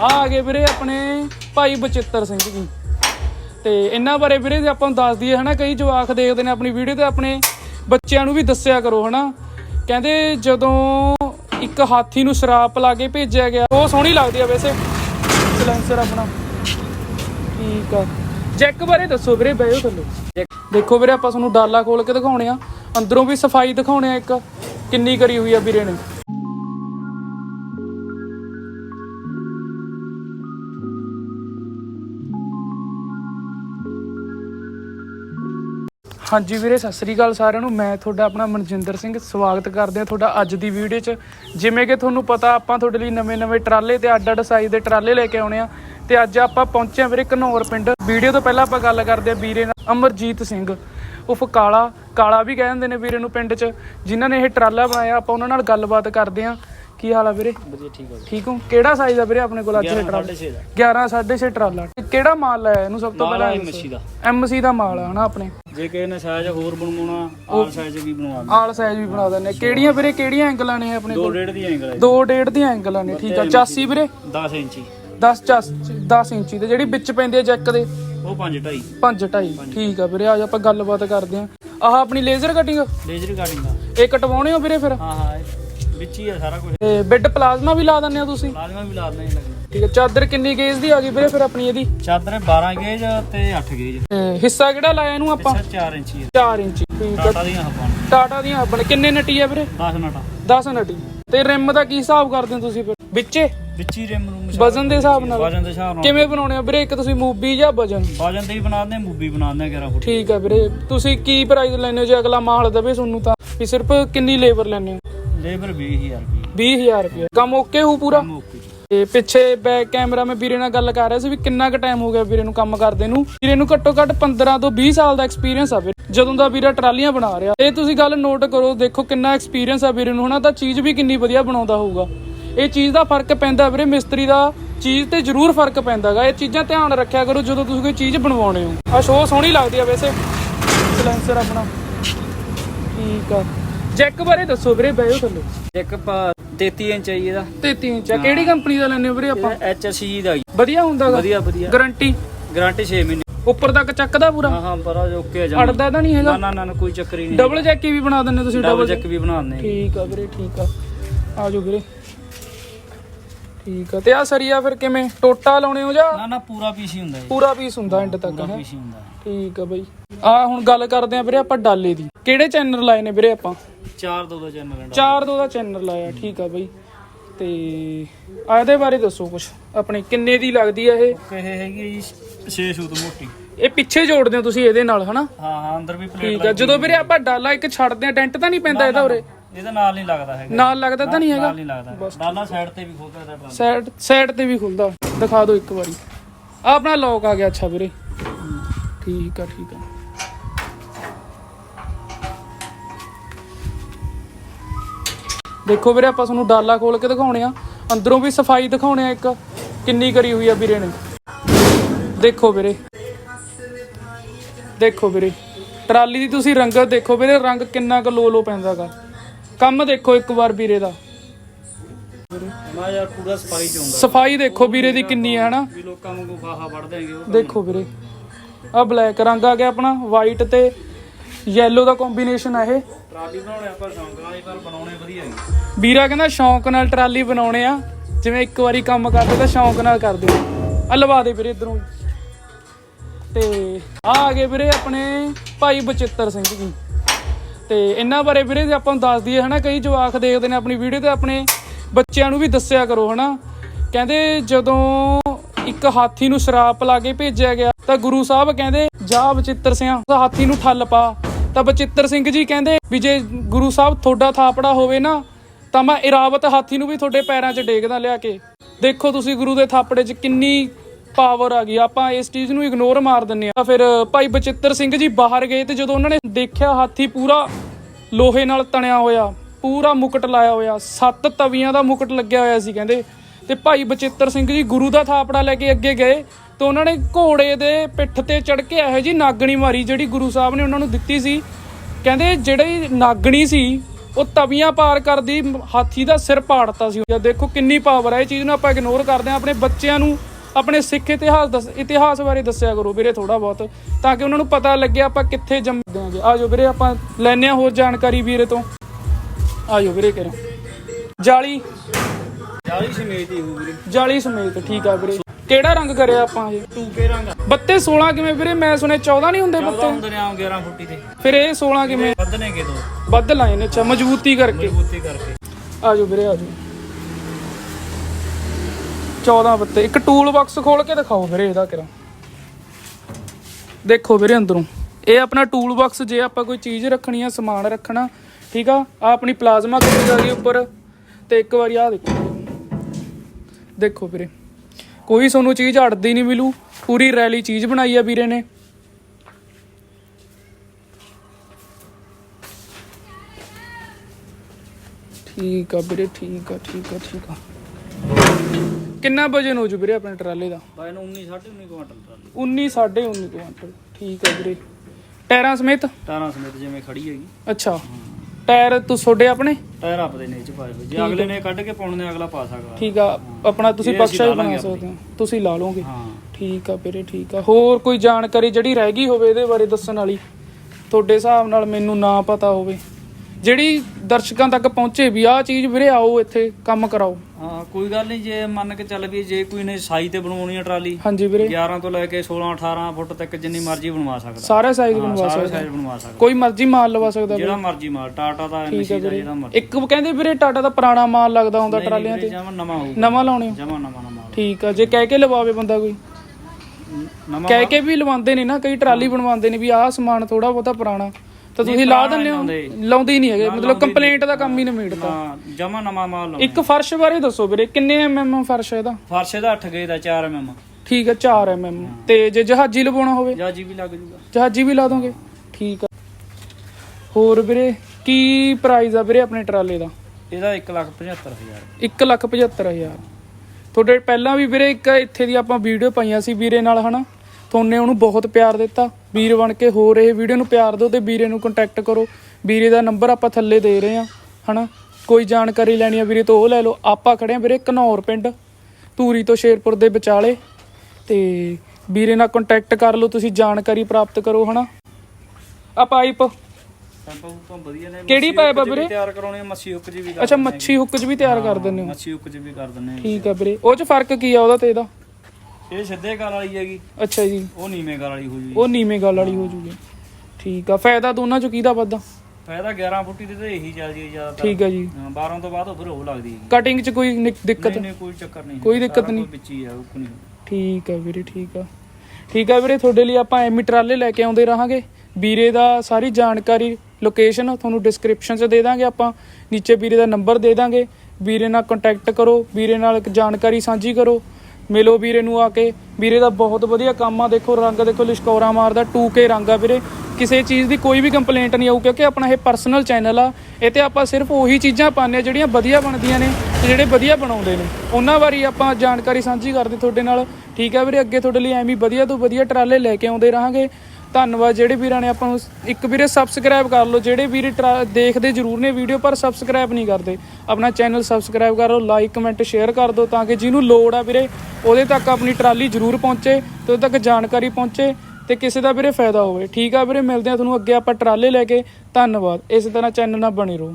ਆ ਆ ਗਏ ਵੀਰੇ ਆਪਣੇ ਭਾਈ ਬਚਿੱਤਰ ਸਿੰਘ ਜੀ। ਤੇ ਇਹਨਾਂ ਬਾਰੇ ਵੀਰੇ ਜੇ ਆਪਾਂ ਨੂੰ ਦੱਸ ਦਈਏ ਹਨਾ, ਕਈ ਜਵਾਕ ਦੇਖਦੇ ਨੇ ਆਪਣੀ ਵੀਡੀਓ ਤੇ ਆਪਣੇ ਬੱਚਿਆਂ ਨੂੰ ਵੀ ਦੱਸਿਆ ਕਰੋ ਹਨਾ। ਕਹਿੰਦੇ ਜਦੋਂ ਇੱਕ ਹਾਥੀ ਨੂੰ ਸ਼ਰਾਪ ਲਾ ਕੇ ਭੇਜਿਆ ਗਿਆ, ਉਹ ਸੋਹਣੀ ਲੱਗਦੀ ਆ ਵੈਸੇ। ਸਲੈਂਸਰ ਆਪਣਾ। ਠੀਕ ਆ। ਜੈਕ ਬਾਰੇ ਦੱਸੋ ਵੀਰੇ ਬੈਠੋ ਥੱਲੇ। ਦੇਖੋ ਵੀਰੇ, ਆਪਾਂ ਤੁਹਾਨੂੰ ਡਾਲਾ ਖੋਲ ਕੇ ਦਿਖਾਉਣੇ ਆ। ਅੰਦਰੋਂ ਵੀ ਸਫ਼ਾਈ ਦਿਖਾਉਣੇ ਆ ਇੱਕ। ਕਿੰਨੀ ਕਰੀ ਹੋਈ ਆ ਵੀਰੇ ਨੇ। ਹਾਂਜੀ ਵੀਰੇ ਸਤਿ ਸ੍ਰੀ ਅਕਾਲ ਸਾਰਿਆਂ ਨੂੰ। ਮੈਂ ਤੁਹਾਡਾ ਆਪਣਾ ਮਨਜਿੰਦਰ ਸਿੰਘ ਸਵਾਗਤ ਕਰਦੇ ਹਾਂ ਤੁਹਾਡਾ ਅੱਜ ਦੀ ਵੀਡੀਓ 'ਚ। ਜਿਵੇਂ ਕਿ ਤੁਹਾਨੂੰ ਪਤਾ ਆਪਾਂ ਤੁਹਾਡੇ ਲਈ ਨਵੇਂ-ਨਵੇਂ ਟਰਾਲੇ ਤੇ ਅੱਡ-ਅੱਡ ਸਾਈਜ਼ ਦੇ ਟਰਾਲੇ ਲੈ ਕੇ ਆਉਣੇ ਆ। ਤੇ ਅੱਜ ਆਪਾਂ ਪਹੁੰਚੇ ਹਾਂ ਵੀਰੇ ਘਨੌਰ ਪਿੰਡ। ਵੀਡੀਓ ਤੋਂ ਪਹਿਲਾਂ ਆਪਾਂ ਗੱਲ ਕਰਦੇ ਹਾਂ ਵੀਰੇ ਨਾਲ ਅਮਰਜੀਤ ਸਿੰਘ। ਉਫ ਕਾਲਾ ਕਾਲਾ ਵੀ ਕਹਿ ਦਿੰਦੇ ਨੇ ਵੀਰੇ ਨੂੰ ਪਿੰਡ 'ਚ। ਜਿਨ੍ਹਾਂ ਨੇ ਇਹ ਟਰਾਲਾ ਬਣਾਇਆ ਆਪਾਂ ਉਹਨਾਂ ਨਾਲ ਗੱਲਬਾਤ ਕਰਦੇ ਹਾਂ। ਕੀ ਹਾਲ ਆ ਵੀਰੇ? ਵਧੀਆ ਠੀਕ ਹੋ ਠੀਕ ਹੋ? ਕਿਹੜਾ ਸਾਈਜ਼ ਆ ਵੀਰੇ ਆਪਣੇ ਕੋਲ ਅੱਜ ਇਹ ਟਰਾਲਾ? 6 ਦਾ। 11 6.5 ਟਰਾਲਾ। ਕਿਹੜਾ ਮਾਲ ਲਾਇਆ ਇਹਨੂੰ ਸਭ ਤੋਂ ਪਹਿਲਾਂ ਮੱਛੀ ਦਾ। ਐਮਸੀ ਦਾ ਮਾਲ ਆ ਹਨਾ ਆਪਣੇ? ਜੇ ਕਿਸੇ ਨੇ ਸਾਈਜ਼ ਹੋਰ ਬਣਵਾਉਣਾ ਆਲ ਸਾਈਜ਼ ਵੀ ਬਣਵਾ ਆਲ ਸਾਈਜ਼ ਵੀ ਬਣਾ ਦਿੰਦੇ। ਕਿਹੜੀਆਂ ਵੀਰੇ ਕਿਹੜੀਆਂ ਐਂਗਲਾਂ ਨੇ ਆਪਣੇ ਦੋ ਕੋਲ? ਡੇਢ ਦੀ ਐਂਗਲ ਹੈ ਦੋ ਡੇਢ ਦੀਆਂ ਐਂਗਲਾਂ ਨੇ ਠੀਕ ਆ। 84 ਵੀਰੇ? 10 ਇੰਚੀ। 10 10 ਇੰਚੀ ਤੇ ਜਿਹੜੀ ਵਿੱਚ ਪੈਂਦੀ ਆ ਜੈਕ ਦੇ? ਉਹ 5 ਢਾਈ। 5 2.5 ਠੀਕ ਆ ਵੀਰੇ ਆ ਜਾ ਆਪਾਂ ਗੱਲਬਾਤ ਕਰਦੇ ਆ। ਆਹ ਆਪਣੀ ਲੇਜ਼ਰ ਕਟਿੰਗ ਲੇਜ਼ਰ ਕਟਿੰਗ ਦਾ ਇਹ ਕਟਵਾਉਣੇ ਹੋ ਵੀਰੇ ਫਿਰ? ਹਾਂ ਹਾਂ ਇਹ ਵਿੱਚ ਹੀ ਆ ਸਾਰਾ ਕੁਝ ਤੇ ਬੈੱਡ ਪਲਾਜ਼ਮਾ ਵੀ ਲਾ ਦਿੰਦੇ ਹੋ ਤੁਸੀਂ? ਲਾਜ਼ਮਾ ਵੀ ਲਾ ਦੇਣਾ ਹੀ ਲੱਗਣਾ ਠੀਕ ਆ ਚਾਦਰ ਕਿੰਨੀ ਗੇਜ ਦੀ ਆ ਗਈ ਵੀਰੇ ਫਿਰ ਆਪਣੀ ਇਹਦੀ? ਚਾਦਰ 12 ਗੇਜ ਤੇ 8 ਗੇਜ। ਹਿੱਸਾ ਕਿਹੜਾ ਲਾਇਆ ਇਹਨੂੰ ਆਪਾਂ? ਸਰ 4 ਇੰਚੀ ਹੈ। 4 ਇੰਚੀ ਠੀਕ ਆ ਟਾਟਾ ਦੀਆਂ ਹੱਬਾਂ। ਟਾਟਾ ਦੀਆਂ ਆਪਣੇ ਕਿੰਨੇ ਨਟੀ ਆ ਵੀਰੇ? 10 ਨਟਾ। 10 ਨਟੀ। ਤੇ ਰਿਮ ਦਾ ਕੀ ਹਿਸਾਬ ਕਰਦੇ ਹੋ ਤੁਸੀਂ ਫਿਰ? ਵਿੱਚੇ? ਵਿੱਚ ਹੀ ਰਿਮ ਰੂਮ ਵਜ਼ਨ ਦੇ ਹਿਸਾਬ ਨਾਲ। ਵਜਨ ਦੇ ਹਿਸਾਬ ਨਾਲ। ਕਿਵੇਂ ਬਣਾਉਣੇ ਆ ਵੀਰੇ? ਇੱਕ ਤੁਸੀਂ ਮੂਵੀ ਜਾਂ ਵਜਨ? ਵਜਨ ਤੇ ਹੀ ਬਣਾ ਦਿੰਦੇ ਮੂਵੀ ਬਣਾ ਦਿੰਦੇ 11 ਫੁੱਟ। ਠੀਕ ਆ ਵੀਰੇ। ਤੁਸੀਂ ਕੀ ਪ੍ਰਾਈਸ ਲੈਨੇ ਹੋ ਜੇ ਅਗਲਾ ਮਾਲ ਦਵੇ ਤੁਹਾਨੂੰ ਤਾਂ? ਵੀ ਸਿਰਫ ਕਿੰਨੀ ਲੇਬਰ ਲੈਨੇ ਹੋ? ਲੇਬਰ 20000 ਰੁਪਏ 20000 ਰੁਪਏ ਕੰਮ ਓਕੇ ਹੋ ਪੂਰਾ? ਓਕੇ ਤੇ ਪਿੱਛੇ ਬੈਕ ਕੈਮਰਾ ਮੈਂ ਵੀਰੇ ਨਾਲ ਗੱਲ ਕਰ ਰਿਹਾ ਸੀ ਵੀ ਕਿੰਨਾ ਕੁ ਟਾਈਮ ਹੋ ਗਿਆ ਵੀਰੇ ਨੂੰ ਕੰਮ ਕਰਦੇ ਨੂੰ। ਵੀਰੇ ਨੂੰ ਘੱਟੋ ਘੱਟ 15 ਤੋਂ 20 ਸਾਲ ਦਾ ਐਕਸਪੀਰੀਅੰਸ ਆ ਵੀਰੇ। ਜਦੋਂ ਦਾ ਵੀਰਾ ਟਰਾਲੀਆਂ ਬਣਾ ਰਿਹਾ। ਇਹ ਤੁਸੀਂ ਗੱਲ ਨੋਟ ਕਰੋ, ਦੇਖੋ ਕਿੰਨਾ ਐਕਸਪੀਰੀਅੰਸ ਆ ਵੀਰੇ ਨੂੰ ਹਨਾ, ਤਾਂ ਚੀਜ਼ ਵੀ ਕਿੰਨੀ ਵਧੀਆ ਬਣਾਉਂਦਾ ਹੋਊਗਾ। ਇਹ ਚੀਜ਼ ਦਾ ਫ਼ਰਕ ਪੈਂਦਾ ਵੀਰੇ, ਮਿਸਤਰੀ ਦਾ ਚੀਜ਼ ਤੇ ਜ਼ਰੂਰ ਫ਼ਰਕ ਪੈਂਦਾਗਾ। ਇਹ ਚੀਜ਼ਾਂ ਧਿਆਨ ਰੱਖਿਆ ਕਰੋ ਜਦੋਂ ਤੁਸੀਂ ਕੋਈ ਚੀਜ਼ ਬਣਵਾਉਣੇ ਹੋ। ਆ ਸ਼ੋਅ ਸੋਹਣੀ ਲੱਗਦੀ ਆ ਵੈਸੇ। ਸਲੈਂਸਰ ਆਪਣਾ। ਠੀਕ ਆ। ਜੈਕ ਬਾਰੇ ਦੱਸੋ ਵੀਰੇ ਬੈਠੋ ਥੱਲੇ। ਇੱਕ 33 ਇੰਚ ਹੈ ਜੀ ਇਹਦਾ। 33 ਇੰਚ। ਆ ਕਿਹੜੀ ਕੰਪਨੀ ਦਾ ਲੈਣੇ ਵੀਰੇ ਆਪਾਂ? ਐਚਐਸਈ ਦਾ ਜੀ। ਵਧੀਆ ਹੁੰਦਾਗਾ ਵਧੀਆ ਵਧੀਆ। ਗਾਰੰਟੀ ਗਾਰੰਟੀ 6 ਮਹੀਨੇ। ਉੱਪਰ ਤੱਕ ਚੱਕਦਾ ਪੂਰਾ? ਹਾਂ ਹਾਂ ਪਰ ਓਕੇ ਆ ਜਾਣਾ। ਅੜਦਾ ਤਾਂ ਨਹੀਂ ਹੈਗਾ? ਨਾ ਨਾ ਨਾ ਕੋਈ ਚੱਕਰ ਹੀ ਨਹੀਂ। ਡਬਲ ਜੈਕੀ ਵੀ ਬਣਾ ਦਿੰਦੇ ਤੁਸੀਂ ਡਬਲ ਚੈੱਕ ਵੀ ਬਣਾ ਦਿੰਦੇ ਠੀਕ ਆ ਵੀਰੇ ਠੀਕ ਆ। ਆ ਜਾਓ ਵੀਰੇ। ਠੀਕ ਆ। ਤੇ ਆ ਸਰੀਆ ਫਿਰ ਕਿਵੇਂ? ਟੋਟਾ ਲਾਉਣੇ ਹੋ ਜਾਂ? ਨਾ ਨਾ ਪੂਰਾ ਪੀਸ ਹੀ ਹੁੰਦਾ ਜੀ। ਪੂਰਾ ਪੀਸ ਹੁੰਦਾ ਐਂਡ ਤੱਕ ਪੂਰਾ ਹੈ? ਪੀਸ ਹੀ ਹੁੰਦਾ। ਠੀਕ ਆ ਬਈ। ਆ ਹੁਣ ਗੱਲ ਕਰਦੇ ਆ ਵੀਰੇ ਆਪਾਂ ਡਾਲੇ ਦੀ। ਕਿਹੜੇ ਚੈਨਲ ਲਾਏ ਨੇ ਵੀਰੇ ਆਪਾਂ? ਚਾਰ ਦੋ ਦਾ ਚੈਨਲ ਹੈ ਚਾਰ ਦੋ ਦਾ ਚੈਨਲ ਲਾਇਆ ਠੀਕ ਆ ਬਈ। ਤੇ ਇਹਦੇ ਬਾਰੇ ਦੱਸੋ ਕੁਝ ਆਪਣੇ ਕਿੰਨੇ ਦੀ ਲੱਗਦੀ ਆ ਇਹ? ਇਹ ਹੈਗੀ ਜੀ 6 ਸੂਤ ਮੋਟੀ। ਇਹ ਪਿੱਛੇ ਜੋੜਦੇ ਹੋ ਤੁਸੀਂ ਇਹਦੇ ਨਾਲ ਹਨਾ? ਹਾਂ ਹਾਂ ਅੰਦਰ ਵੀ ਪਲੇਟ ਠੀਕ ਆ। ਜਦੋਂ ਵੀਰੇ ਆਪਾਂ ਡਾਲਾ ਇੱਕ ਛੱਡਦੇ ਆ ਡੈਂਟ ਤਾਂ ਨਹੀਂ ਪੈਂਦਾ ਇਹਦਾ ਉਰੇ? ਇਹਦਾ ਨਾਲ ਨਹੀਂ ਲੱਗਦਾ ਹੈਗਾ। ਨਾਲ ਲੱਗਦਾ ਤਾਂ ਨਹੀਂ ਹੈਗਾ? ਨਾਲ ਨਹੀਂ ਲੱਗਦਾ ਡਾਲਾ ਸਾਈਡ ਤੇ ਵੀ ਖੋਲਦਾ ਇਹਦਾ ਸਾਈਡ ਸਾਈਡ ਤੇ ਵੀ ਖੁੱਲਦਾ। ਦਿਖਾ ਦਿਓ ਇੱਕ ਵਾਰੀ। ਆ ਆਪਣਾ ਲੌਕ ਆ ਗਿਆ ਅੱਛਾ ਵੀਰੇ। ਠੀਕ ਆ ਠੀਕ ਆ। ਦੇਖੋ ਵੀਰੇ ਆਪਾਂ ਤੁਹਾਨੂੰ ਡਾਲਾ ਖੋਲ ਕੇ ਦਿਖਾਉਣੇ ਆ। ਅੰਦਰੋਂ ਵੀ ਸਫ਼ਾਈ ਦਿਖਾਉਣੇ ਆ ਇੱਕ। ਕਿੰਨੀ ਕਰੀ ਹੋਈ ਆ ਵੀਰੇ ਨੇ। ਦੇਖੋ ਵੀਰੇ। ਦੇਖੋ ਵੀਰੇ। ਟਰਾਲੀ ਦੀ ਤੁਸੀਂ ਰੰਗਤ ਦੇਖੋ ਵੀਰੇ ਰੰਗ ਕਿੰਨਾ ਕੁ ਲੋ ਲੋ ਪੈਂਦਾਗਾ। ਕੰਮ ਦੇਖੋ ਇੱਕ ਵਾਰ ਵੀਰੇ ਦਾ। ਮੈਂ ਯਾਰ ਪੂਰਾ ਸਫ਼ਾਈ ਚ ਹੁੰਦਾ। ਸਫ਼ਾਈ ਦੇਖੋ ਵੀਰੇ ਦੀ ਕਿੰਨੀ ਹੈ ਹਨਾ? ਵੀ ਲੋਕਾਂ ਵਾਂਗੂ ਫਾਹਾ ਵੜ ਦੇਂਗੇ ਉਹ ਦੇਖੋ ਵੀਰੇ। ਆ ਬਲੈਕ ਰੰਗ ਆ ਗਿਆ ਆਪਣਾ ਵਾਈਟ ਤੇ ਯੈਲੋ ਦਾ ਕੰਬੀਨੇਸ਼ਨ ਆ ਇਹ। ਟਰਾਲੀ ਬਣਾਉਣੇ ਆਪਾਂ ਸ਼ੌਂਕ ਨਾਲ ਹੀ ਪਰ ਬਣਾਉਣੇ ਵਧੀਆ ਜੀ। ਵੀਰਾ ਕਹਿੰਦਾ ਸ਼ੌਂਕ ਨਾਲ ਟਰਾਲੀ ਬਣਾਉਣੇ ਆ, ਜਿਵੇਂ ਇੱਕ ਵਾਰੀ ਕੰਮ ਕਰਦੇ ਤਾਂ ਸ਼ੌਂਕ ਨਾਲ ਕਰਦੇ ਆ। ਲਵਾ ਦੇ ਵੀਰੇ ਇਧਰੋਂ ਤੇ ਆ ਆ ਗਏ ਵੀਰੇ ਆਪਣੇ ਭਾਈ ਬਚਿੱਤਰ ਸਿੰਘ ਜੀ। ਤੇ ਇਹਨਾਂ ਬਾਰੇ ਵੀਰੇ ਜੇ ਆਪਾਂ ਨੂੰ ਦੱਸ ਦਈਏ, ਹਨਾ, ਕਈ ਜਵਾਕ ਦੇਖਦੇ ਨੇ ਆਪਣੀ ਵੀਡੀਓ ਤੇ ਆਪਣੇ ਬੱਚਿਆਂ ਨੂੰ ਵੀ ਦੱਸਿਆ ਕਰੋ, ਹਨਾ। ਕਹਿੰਦੇ ਜਦੋਂ ਇੱਕ ਹਾਥੀ ਨੂੰ ਸ਼ਰਾਪ ਲਾ ਕੇ ਭੇਜਿਆ ਗਿਆ, ਤਾਂ ਗੁਰੂ ਸਾਹਿਬ ਕਹਿੰਦੇ, ਜਾ ਬਚਿੱਤਰ ਸਿੰਘ ਹਾਥੀ ਨੂੰ ਠੱਲ ਪਾ। ਤਾਂ ਬਚਿੱਤਰ ਸਿੰਘ ਜੀ ਕਹਿੰਦੇ ਵੀ ਜੇ ਗੁਰੂ ਸਾਹਿਬ ਤੁਹਾਡਾ ਥਾਪੜਾ ਹੋਵੇ ਨਾ, ਤਾਂ ਮੈਂ ਇਰਾਵਤ ਹਾਥੀ ਨੂੰ ਵੀ ਤੁਹਾਡੇ ਪੈਰਾਂ 'ਚ ਡੇਗਦਾ ਲਿਆ ਕੇ। ਦੇਖੋ ਤੁਸੀਂ ਗੁਰੂ ਦੇ ਥਾਪੜੇ 'ਚ ਕਿੰਨੀ ਪਾਵਰ ਆ ਗਈ। ਆਪਾਂ ਇਸ ਚੀਜ਼ ਨੂੰ ਇਗਨੋਰ ਮਾਰ ਦਿੰਨੇ ਆ ਫਿਰ ਭਾਈ ਬਚਿੱਤਰ ਸਿੰਘ ਜੀ ਬਾਹਰ ਗਏ ਤੇ ਜਦੋਂ ਉਹਨਾਂ ਨੇ ਦੇਖਿਆ ਹਾਥੀ ਪੂਰਾ ਲੋਹੇ ਨਾਲ ਤਣਿਆ ਹੋਇਆ, ਪੂਰਾ ਮੁਕਟ ਲਾਇਆ ਹੋਇਆ, ਸੱਤ ਤਵੀਆਂ ਦਾ ਮੁਕਟ ਲੱਗਿਆ ਹੋਇਆ ਸੀ ਕਹਿੰਦੇ। ਤੇ ਭਾਈ ਬਚਿੱਤਰ ਸਿੰਘ ਜੀ ਗੁਰੂ ਦਾ ਥਾਪੜਾ ਲੈ ਕੇ ਅੱਗੇ ਗਏ। ਤੇ ਉਹਨਾਂ ਨੇ ਘੋੜੇ ਦੇ ਪਿੱਠ ਤੇ ਚੜ ਕੇ ਇਹੋ ਜੀ ਨਾਗਣੀ ਮਾਰੀ ਜਿਹੜੀ ਗੁਰੂ ਸਾਹਿਬ ਨੇ ਉਹਨਾਂ ਨੂੰ ਦਿੱਤੀ ਸੀ। ਕਹਿੰਦੇ ਜਿਹੜੀ ਨਾਗਣੀ ਸੀ ਉਹ ਤਵੀਆਂ ਪਾਰ ਕਰਦੀ ਹਾਥੀ ਦਾ ਸਿਰ ਪਾੜਤਾ ਸੀ। ਜਾਂ ਦੇਖੋ ਕਿੰਨੀ ਪਾਵਰ ਹੈ ਇਹ ਚੀਜ਼ ਨੂੰ ਆਪਾਂ ਇਗਨੋਰ ਕਰਦੇ ਹਾਂ। ਆਪਣੇ ਬੱਚਿਆਂ ਨੂੰ ਆਪਣੇ ਸਿੱਖ ਇਤਿਹਾਸ ਦੱਸ ਇਤਿਹਾਸ ਬਾਰੇ ਦੱਸਿਆ ਕਰੋ ਵੀਰੇ ਥੋੜਾ ਬਹੁਤ ਤਾਂ ਕਿ ਉਹਨਾਂ ਨੂੰ ਪਤਾ ਲੱਗੇ ਆਪਾਂ ਕਿੱਥੇ ਜੰਮਦੇ ਆਂਗੇ ਆਜੋ ਵੀਰੇ ਆਪਾਂ ਲੈਣੇ ਆ ਹੋਰ ਜਾਣਕਾਰੀ ਵੀਰੇ ਤੋਂ। ਆਜੋ ਵੀਰੇ ਕਰੋ। ਜਾਲੀ। 40 ਸਮੇਤ ਹੀ ਹੋ ਵੀਰੇ। ਜਾਲੀ ਸਮੇਤ ਠੀਕ ਆ ਵੀਰੇ। ਕਿਹੜਾ ਰੰਗ ਕਰਿਆ ਆਪਾਂ ਇਹ? ਟੂਕੇ ਰੰਗ? ਬੱਤੇ 16 ਕਿਵੇਂ ਵੀਰੇ? ਮੈਂ ਸੁਣਿਆ 14 ਨਹੀਂ ਹੁੰਦੇ 14 ਬੱਤੇ? ਹੁੰਦੇ ਨੇ ਆਮ 11 ਫੁੱਟੀ ਤੇ ਫਿਰ ਇਹ 16 ਕਿਵੇਂ? ਵੱਧਨੇ ਕੇ ਦੋ। ਵੱਧ ਲਾਏ ਨੇ ਅੱਛਾ ਮਜ਼ਬੂਤੀ ਕਰਕੇ। ਮਜ਼ਬੂਤੀ ਕਰਕੇ। ਆਜੋ ਵੀਰੇ ਆਜੋ। 14 ਬੱਤੇ। ਇੱਕ ਟੂਲ ਬਾਕਸ ਖੋਲ ਕੇ ਦਿਖਾਓ ਵੀਰੇ ਇਹਦਾ ਕਿਰਾ ਦੇਖੋ ਵੀਰੇ ਅੰਦਰੋਂ। ਇਹ ਆਪਣਾ ਟੂਲ ਬਾਕਸ ਜੇ ਆਪਾਂ ਕੋਈ ਚੀਜ਼ ਰੱਖਣੀ ਆ ਸਮਾਨ ਰੱਖਣਾ ਠੀਕ ਆ? ਆ ਆਪਣੀ ਪਲਾਜ਼ਮਾ ਕਿੱਟ ਗਈ ਉੱਪਰ। ਤੇ ਇੱਕ ਵਾਰੀ ਆ ਦੇਖੋ। ਦੇਖੋ ਵੀਰੇ। ਕੋਈ ਤੁਹਾਨੂੰ ਚੀਜ਼ ਅੜਦੀ ਨਹੀਂ ਮਿਲੂ ਪੂਰੀ ਰੈਲੀ ਚੀਜ਼ ਬਣਾਈ ਆ ਵੀਰੇ ਨੇ। ਠੀਕ ਆ ਵੀਰੇ ਠੀਕ ਆ ਠੀਕ ਆ ਠੀਕ ਆ। ਕਿੰਨਾ ਵਜਨ ਹੋ ਜੂ ਵੀਰੇ ਆਪਣੇ ਟਰਾਲੇ ਦਾ? ਬਾਈ ਨੂੰ 19 19.5 ਕੁਇੰਟਲ ਟਰਾਲੀ। 19 19.5 ਕੁਆਂਟਲ। ਠੀਕ ਆ ਵੀਰੇ। ਟਾਇਰਾਂ ਸਮੇਤ? 18 ਸਮੇਤ ਜਿਵੇਂ ਖੜੀ ਹੈਗੀ। ਅੱਛਾ। ਟਾਇਰ ਤੂੰ ਛੋਡੇ ਆਪਣੇ? ਟਾਇਰ ਆਪਦੇ ਨੇ ਚ ਪਾਏ ਹੋਏ। ਜੇ ਅਗਲੇ ਨੇ ਕੱਢ ਕੇ ਪਾਉਣ ਨੇ ਅਗਲਾ ਪਾ ਸਕਦਾ। ਠੀਕ ਆ। ਆਪਣਾ ਤੁਸੀਂ ਇਹ ਅਸੀਂ ਬਖਸ਼ਾ ਵੀ ਲਾ ਬਣਾ ਲਾਂਗੇ ਸਕਦੇ ਹੋ। ਤੁਸੀਂ ਲਾ ਲਓਗੇ। ਹਾਂ। ਠੀਕ ਆ ਵੀਰੇ ਠੀਕ ਆ। ਹੋਰ ਕੋਈ ਜਾਣਕਾਰੀ ਜਿਹੜੀ ਰਹਿ ਗਈ ਹੋਵੇ ਇਹਦੇ ਬਾਰੇ ਦੱਸਣ ਵਾਲੀ? ਤੁਹਾਡੇ ਹਿਸਾਬ ਨਾਲ ਮੈਨੂੰ ਨਾ ਪਤਾ ਹੋਵੇ। ਜਿਹੜੀ ਦਰਸ਼ਕਾਂ ਤੱਕ ਪਹੁੰਚੇ ਵੀ ਆਹ ਚੀਜ਼ ਵੀਰੇ ਆਓ ਇੱਥੇ ਕੰਮ ਕਰਾਓ। ਹਾਂ ਕੋਈ ਗੱਲ ਨਹੀਂ ਜੇ ਮੰਨ ਕੇ ਚੱਲ ਵੀ ਜੇ ਕੋਈ ਨੇ ਸਾਈ ਤੇ ਬਣਾਉਣੀ ਹੈ ਟਰਾਲੀ ਹਾਂਜੀ ਵੀਰੇ। 11 ਤੋਂ ਲੈ ਕੇ 16 18 ਫੁੱਟ ਤੱਕ ਜਿੰਨੀ ਮਰਜ਼ੀ ਬਣਵਾ ਸਕਦਾ। ਸਾਰੇ ਸਾਈਜ਼ ਬਣਵਾ ਸਾਰੇ ਸਕਦਾ। ਸਾਈਜ਼ ਬਣਵਾ ਸਕਦਾ। ਕੋਈ ਮਰਜ਼ੀ ਮਾਲ ਲਵਾ ਸਕਦਾ ਜਿਹੜਾ ਮਰਜ਼ੀ ਮਾਲ ਟਾਟਾ ਦਾ ਹੈ ਦਾ ਜਿਹੜਾ ਮਰਜ਼ੀ। ਇੱਕ ਕਹਿੰਦੇ ਵੀਰੇ ਟਾਟਾ ਦਾ ਪੁਰਾਣਾ ਮਾਲ ਲੱਗਦਾ ਹੁੰਦਾ ਟਰਾਲਿਆਂ ਤੇ। ਜਮਾ ਨਵਾਂ ਹੋਊਗਾ। ਨਵਾਂ ਲਾਉਣੇ? ਜਮਾ ਨਵਾਂ ਨਵਾਂ ਠੀਕ ਆ ਜੇ ਕਹਿ ਕੇ ਲਵਾਵੇ ਬੰਦਾ ਕੋਈ। ਕਹਿ ਕੇ ਵੀ ਲਵਾਉਂਦੇ ਨੇ ਨਾ ਕਈ ਟਰਾਲੀ ਬਣਵਾਉਂਦੇ ਨੇ ਵੀ ਆਹ ਸਮਾਨ ਥੋੜਾ ਬਹੁਤਾ ਪੁਰਾਣਾ। ਤਾਂ ਤੁਸੀਂ ਲਾ ਦਿੰਦੇ ਹੋ। ਲਾਉਂਦੇ। ਲਾਉਂਦੇ ਹੀ ਨਹੀਂ ਹੈਗੇ। ਮਤਲਬ ਕੰਪਲੇਂਟ ਦਾ ਕੰਮ ਹੀ ਨਿਮੇੜਤਾ ਹਾਂ ਜਮਾ ਨਵਾਂ ਮਾਲ ਲਾਉਣਾ। ਇੱਕ ਫਰਸ਼ ਬਾਰੇ ਦੱਸੋ ਵੀਰੇ ਕਿੰਨੇ ਐਮਐਮ ਫਰਸ਼ ਹੈ ਇਹਦਾ? ਫਰਸ਼ ਦਾ 8 ਗਏ ਦਾ 4 ਐਮਐਮ ਠੀਕ ਹੈ 4 ਐਮਐਮ ਤੇ ਜੇ ਜਹਾਜ਼ੀ ਲਵਾਉਣਾ ਹੋਵੇ? ਜਾਂ ਜੀ ਵੀ ਲੱਗ ਜੂਗਾ। ਜਹਾਜ਼ੀ ਵੀ ਲਾ ਦੋਗੇ? ਠੀਕ ਆ। ਹੋਰ ਵੀਰੇ ਕੀ ਪ੍ਰਾਈਸ ਆ ਵੀਰੇ ਆਪਣੇ ਟਰਾਲੇ ਦਾ? ਇਹਦਾ 175000 ਇੱਕ ਲੱਖ ਪਝੱਤਰ ਹਜ਼ਾਰ। ਤੁਹਾਡੇ ਪਹਿਲਾਂ ਵੀ ਵੀਰੇ ਇੱਕ ਇੱਥੇ ਦੀ ਆਪਾਂ ਵੀਡੀਓ ਪਾਈਆਂ ਸੀ ਵੀਰੇ ਨਾਲ ਹਨਾ? ਤੁਹਾਨੇ ਉਹਨੂੰ ਬਹੁਤ ਪਿਆਰ ਦਿੱਤਾ। ਵੀਰ ਬਣ ਕੇ ਹੋਰ ਇਹ ਵੀਡੀਓ ਨੂੰ ਪਿਆਰ ਦਿਓ ਤੇ ਵੀਰੇ ਨੂੰ ਕੰਟੈਕਟ ਕਰੋ। ਵੀਰੇ ਦਾ ਨੰਬਰ ਆਪਾਂ ਥੱਲੇ ਦੇ ਰਹੇ ਆ ਹਨਾ? ਕੋਈ ਜਾਣਕਾਰੀ ਲੈਣੀ ਆ ਵੀਰੇ ਤੋਂ ਉਹ ਲੈ ਲਓ। ਆਪਾਂ ਖੜੇ ਆ ਵੀਰੇ ਘਨੌਰ ਪਿੰਡ ਧੂਰੀ ਤੋਂ ਸ਼ੇਰਪੁਰ ਦੇ ਵਿਚਾਲੇ। ਤੇ ਵੀਰੇ ਨਾਲ ਕੰਟੈਕਟ ਕਰ ਲਓ ਤੁਸੀਂ ਜਾਣਕਾਰੀ ਪ੍ਰਾਪਤ ਕਰੋ ਹਨਾ? ਆ ਪਾਈਪ ਵਧੀਆ ਨੇ ਕਿਹੜੀ ਪਾਈਪ ਆ ਵੀਰੇ? ਤਿਆਰ ਕਰਾਉਣੀ ਆ, ਮੱਛੀ ਹੁੱਕ ਜੀ ਵੀ ਕਰ ਅੱਛਾ ਦਿੰਦੇ ਮੱਛੀ ਹੁੱਕ 'ਚ ਵੀ ਤਿਆਰ ਕਰ ਦਿੰਦੇ ਆ। ਹੋ ਮੱਛੀ ਹੁੱਕ 'ਚ ਵੀ ਕਰ ਦਿੰਦੇ ਆ। ਠੀਕ ਆ ਵੀਰੇ। ਉਹ 'ਚ ਫ਼ਰਕ ਕੀ ਆ ਉਹਦਾ ਤੇ ਇਹਦਾ? ਇਹ ਸਿੱਧੇ ਗਲ ਵਾਲੀ ਹੈਗੀ। ਅੱਛਾ ਜੀ। ਉਹ ਨੀਵੇਂ ਗਲ ਵਾਲੀ ਹੋ ਜੂਗੀ। ਉਹ ਨੀਵੇਂ ਗੱਲ ਵਾਲੀ ਹੋ ਜੂਗੀ। ਠੀਕ ਆ ਫਾਇਦਾ ਦੋਨਾਂ ਚੋਂ ਕਿਹਦਾ ਵੱਧਦਾ? ਫਾਇਦਾ 11 ਫੁੱਟੀ ਤੇ ਤਾਂ ਇਹੀ ਚੱਲਦੀ ਹੈ ਜ਼ਿਆਦਾਤਰ। ਠੀਕ ਆ ਜੀ। ਹਾਂ, 12 ਤੋਂ ਬਾਅਦ ਉਹ ਫਿਰ ਉਹ ਲੱਗਦੀ ਹੈ ਕਟਿੰਗ 'ਚ ਕੋਈ ਨਿਕ- ਦਿੱਕਤ? ਨਹੀਂ ਨਹੀਂ ਕੋਈ ਚੱਕਰ ਨਹੀਂ। ਕੋਈ ਦਿੱਕਤ ਸਾਰਾ ਨਹੀਂ। ਕੁਝ ਵਿੱਚ ਹੀ ਆ ਹੁੱਕ ਨਹੀਂ। ਠੀਕ ਆ ਵੀਰੇ ਠੀਕ ਆ। ਠੀਕ ਆ ਵੀਰੇ ਤੁਹਾਡੇ ਲਈ ਆਪਾਂ ਐਮੀ ਟਰਾਲੇ ਲੈ ਕੇ ਆਉਂਦੇ ਰਹਾਂਗੇ। ਵੀਰੇ ਦਾ ਸਾਰੀ ਜਾਣਕਾਰੀ ਲੋਕੇਸ਼ਨ ਤੁਹਾਨੂੰ ਡਿਸਕ੍ਰਿਪਸ਼ਨ 'ਚ ਦੇ ਦਾਂਗੇ ਆਪਾਂ। ਨੀਚੇ ਵੀਰੇ ਦਾ ਨੰਬਰ ਦੇ ਦਾਂਗੇ। ਵੀਰੇ ਨਾਲ ਕੰਟੈਕਟ ਕਰੋ ਵੀਰੇ ਨਾਲ ਇੱਕ ਜਾਣਕਾਰੀ ਸਾਂਝੀ ਕਰੋ। ਮਿਲੋ ਵੀਰੇ ਨੂੰ ਆ ਕੇ। ਵੀਰੇ ਦਾ ਬਹੁਤ ਵਧੀਆ ਕੰਮ ਆ। ਦੇਖੋ ਰੰਗ, ਦੇਖੋ ਲਿਸ਼ਕੌਰਾ ਮਾਰਦਾ 2K ਰੰਗ ਆ ਵੀਰੇ। ਕਿਸੇ ਚੀਜ਼ ਦੀ ਕੋਈ ਵੀ ਕੰਪਲੇਂਟ ਨਹੀਂ ਆਊ, ਕਿਉਂਕਿ ਆਪਣਾ ਇਹ ਪਰਸਨਲ ਚੈਨਲ ਆ। ਇਹ ਤੇ ਆਪਾਂ ਸਿਰਫ ਉਹੀ ਚੀਜ਼ਾਂ ਪਾਉਂਦੇ ਆ ਜਿਹੜੀਆਂ ਵਧੀਆ ਬਣਦੀਆਂ ਨੇ ਤੇ ਜਿਹੜੇ ਵਧੀਆ ਬਣਾਉਂਦੇ ਨੇ। ਉਹਨਾਂ ਬਾਰੇ ਆਪਾਂ ਜਾਣਕਾਰੀ ਸਾਂਝੀ ਕਰਦੇ ਤੁਹਾਡੇ ਨਾਲ। ਠੀਕ ਆ ਵੀਰੇ, ਅੱਗੇ ਤੁਹਾਡੇ ਲਈ ਐਵੇਂ ਵਧੀਆ ਤੋਂ ਵਧੀਆ ਟਰਾਲੇ ਲੈ ਕੇ ਆਉਂਦੇ ਰਹਾਂਗੇ। ਧੰਨਵਾਦ ਜਿਹੜੇ ਵੀਰਾਂ ਨੇ ਆਪਾਂ ਨੂੰ ਇੱਕ ਵੀਰੇ ਸਬਸਕ੍ਰਾਈਬ ਕਰ ਲਓ, ਜਿਹੜੇ ਵੀਰੇ ਟਰਾ- ਦੇਖਦੇ ਜ਼ਰੂਰ ਨੇ ਵੀਡੀਓ ਪਰ ਸਬਸਕ੍ਰਾਈਬ ਨਹੀਂ ਕਰਦੇ। ਆਪਣਾ ਚੈਨਲ ਸਬਸਕ੍ਰਾਈਬ ਕਰੋ ਲਾਈਕ ਕਮੈਂਟ ਸ਼ੇਅਰ ਕਰ ਦਿਓ ਤਾਂ ਕਿ ਜਿਹਨੂੰ ਲੋੜ ਆ ਵੀਰੇ, ਉਹਦੇ ਤੱਕ ਆਪਣੀ ਟਰਾਲੀ ਜ਼ਰੂਰ ਪਹੁੰਚੇ ਤੇ ਉਹਦੇ ਤੱਕ ਜਾਣਕਾਰੀ ਪਹੁੰਚੇ ਤੇ ਕਿਸੇ ਦਾ ਵੀਰੇ ਫਾਇਦਾ ਹੋਵੇ। ਠੀਕ ਆ ਵੀਰੇ, ਮਿਲਦੇ ਆ ਤੁਹਾਨੂੰ ਅੱਗੇ ਆਪਾਂ ਟਰਾਲੇ ਲੈ ਕੇ। ਧੰਨਵਾਦ। ਇਸੇ ਤਰ੍ਹਾਂ ਚੈਨਲ ਨਾਲ ਬਣੇ ਰਹੋ।